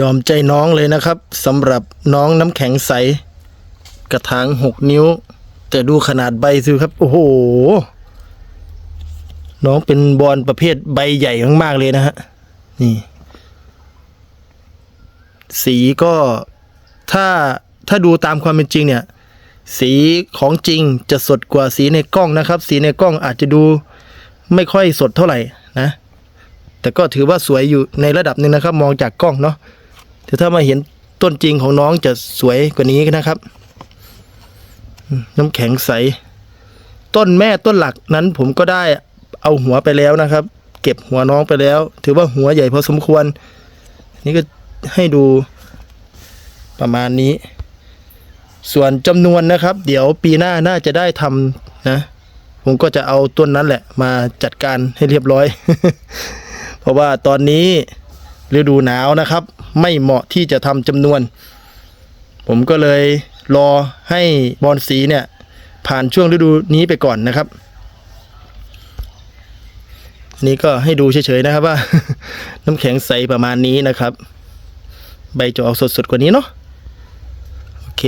ยอมใจน้องเลยนะครับสำหรับน้องน้ำแข็งใส กระถางหกนิ้ว แต่ดูขนาดใบสิครับ โอ้โห น้องเป็นบอลประเภทใบใหญ่มากๆเลยนะฮะ นี่ สีก็ถ้าถ้าดูตามความเป็นจริงเนี่ย สีของจริงจะสดกว่าสีในกล้องนะครับ สีในกล้องอาจจะดูไม่ค่อยสดเท่าไหร่นะแต่ก็ถือว่าสวยอยู่ในระดับหนึ่งนะครับ มองจากกล้องเนาะ แต่ถ้ามาเห็นต้นจริงของน้องจะสวยกว่านี้นะครับ น้ำแข็งใส ต้นแม่ต้นหลักนั้นผมก็ได้เอาหัวไปแล้วนะครับ เก็บหัวน้องไปแล้ว ถือว่าหัวใหญ่พอสมควร นี่ก็ให้ดูประมาณนี้ ส่วนจำนวนนะครับ เดี๋ยวปีหน้าน่าจะได้ทำนะ ผมก็จะเอาต้นนั้นแหละ มาจัดการให้เรียบร้อย เพราะว่าตอนนี้ ฤดูหนาวนะครับ ไม่เหมาะที่จะทำจำนวน ผมก็เลยรอให้บอลสีเนี่ย ผ่านช่วงฤดูนี้ไปก่อนนะครับ นี่ก็ให้ดูเฉยๆนะครับว่า น้ำแข็งใสประมาณนี้นะครับ ใบจะออกสดๆกว่านี้เนาะโอเค